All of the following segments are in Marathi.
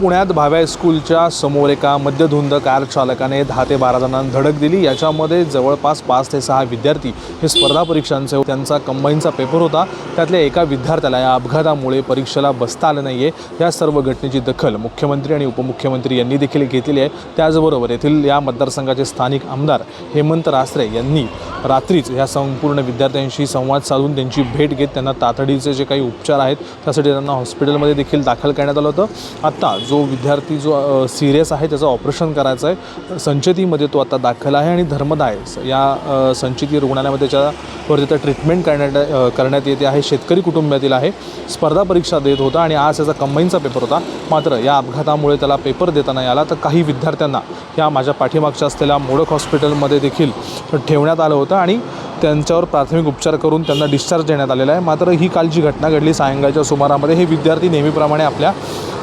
पुण्यात भाव्या स्कूलच्या समोर एका मद्यधुंद कार चालकाने दहा ते बारा जणांना धडक दिली. याच्यामध्ये जवळपास पाच ते सहा विद्यार्थी हे स्पर्धा परीक्षांचे त्यांचा कंबाईनचा पेपर होता. त्यातल्या एका विद्यार्थ्याला या अपघातामुळे परीक्षेला बसता आलं नाही आहे या सर्व घटनेची दखल मुख्यमंत्री आणि उपमुख्यमंत्री यांनी देखील घेतलेली आहे. त्याचबरोबर येथील या मतदारसंघाचे स्थानिक आमदार हेमंत रासरे यांनी रात्रीच ह्या संपूर्ण विद्यार्थ्यांशी संवाद साधून त्यांची भेट घेत त्यांना तातडीचे जे काही उपचार आहेत त्यासाठी त्यांना हॉस्पिटलमध्ये देखील दाखल करण्यात आलं होतं. आत्ता जो विद्यार्थी जो सिरियस आहे त्याचं ऑपरेशन करायचं आहे संचेतीमध्ये तो आता दाखल आहे आणि धर्मदाय स- या संचेती रुग्णालयामध्ये त्याच्यावर तिथं ट्रीटमेंट करण्यात करण्यात येते आहे. शेतकरी कुटुंबातील आहे. स्पर्धा परीक्षा देत होता आणि आज त्याचा कंबाईनचा पेपर होता. मात्र या अपघातामुळे त्याला पेपर देता नाही आला तर काही विद्यार्थ्यांना या माझ्या पाठीमागच्या असलेल्या मोडक हॉस्पिटलमध्ये देखील ठेवण्यात आलं होतं आणि त्यांच्यावर प्राथमिक उपचार करून त्यांना डिस्चार्ज देण्यात आलेला आहे. मात्र ही काल जी घटना घडली सायंकाळच्या सुमारामध्ये हे विद्यार्थी नेहमीप्रमाणे आपल्या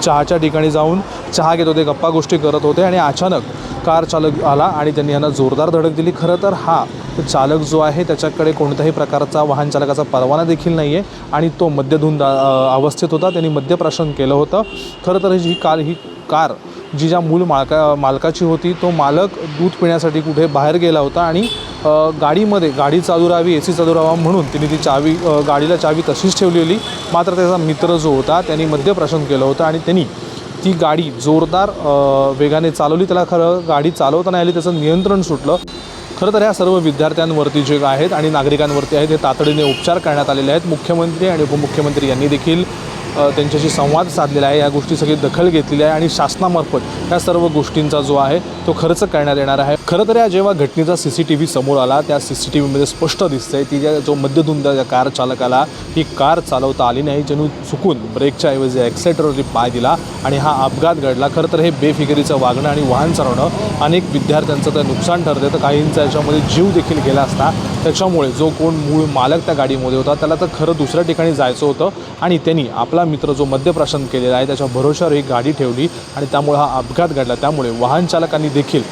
चहाच्या ठिकाणी जाऊन चहा घेत होते गप्पा गोष्टी करत होते आणि अचानक कार चालक आला आणि त्यांनी यांना जोरदार धडक दिली. खरं तर हा चालक जो आहे त्याच्याकडे कोणत्याही प्रकारचा वाहन चालकाचा परवाना देखील नाही आहे आणि तो मद्यधुंद अवस्थेत होता. त्यांनी मद्यप्राशन केलं होतं. खरं तर ही कार ही कार जी ज्या मूल मालका मालकाची होती तो मालक दूध पिण्यासाठी कुठे बाहेर गेला होता आणि गाडीमध्ये गाडी चालू राहावी ए सी चालू राहावा म्हणून तिने ती चावी गाडीला चावी तशीच ठेवलेली मात्र त्याचा मित्र जो होता त्यांनी मद्यप्राशन केलं होतं आणि त्यांनी ती गाडी जोरदार वेगाने चालवली. त्याला खरं गाडी चालवताना आली त्याचं नियंत्रण सुटलं. खरं तर ह्या सर्व विद्यार्थ्यांवरती जे आहेत आणि नागरिकांवरती आहेत हे तातडीने उपचार करण्यात आलेले आहेत. मुख्यमंत्री आणि उपमुख्यमंत्री यांनी देखील त्यांच्याशी संवाद साधलेला आहे. या गोष्टी सगळी दखल घेतलेली आहे आणि शासनामार्फत या सर्व गोष्टींचा जो आहे तो खर्च करण्यात येणार आहे. खरं तर या जेव्हा घटनेचा सी सी टी व्ही समोर आला त्या सी सी टी व्हीमध्ये स्पष्ट दिसतंय ती ज्या जो मध्यधुंद ज्या कार चालकाला ही कार चालवता आली नाही. ज्यांनी चुकून ब्रेकच्या ऐवजी ॲक्सेलेटरवरती पाय दिला आणि हा अपघात घडला. खरं तर हे बेफिकिरीचं वागणं आणि वाहन चालवणं अनेक विद्यार्थ्यांचं तर नुकसान ठरते तर काहींचा याच्यामध्ये जीव देखील गेला असता. त्याच्यामुळे जो कोण मूळ मालक त्या गाडीमध्ये होता त्याला तर खरं दुसऱ्या ठिकाणी जायचं होतं आणि त्यांनी आपला मित्र जो मद्यप्राशन केलेला आहे त्याच्या भरोशावर ही गाडी ठेवली आणि त्यामुळे हा अपघात घडला. त्यामुळे वाहन चालकांनी देखील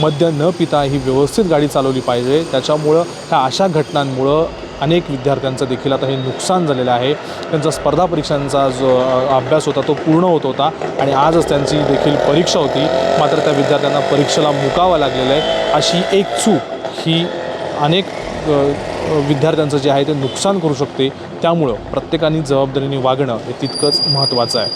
मद्य न पिता ही व्यवस्थित गाडी चालवली पाहिजे. त्याच्यामुळं ह्या अशा घटनांमुळं अनेक विद्यार्थ्यांचं देखील आता हे नुकसान झालेलं आहे. त्यांचा स्पर्धा परीक्षांचा जो अभ्यास होता तो पूर्ण होत होता आणि आजच त्यांची देखील परीक्षा होती. मात्र त्या विद्यार्थ्यांना परीक्षेला मुकावं लागलेलं आहे. अशी एक चूक ही अनेक विद्यार्थ्यांचं जे आहे ते नुकसान करू शकते. त्यामुळं प्रत्येकाने जबाबदारीने वागणं हे तितकंच महत्त्वाचं आहे.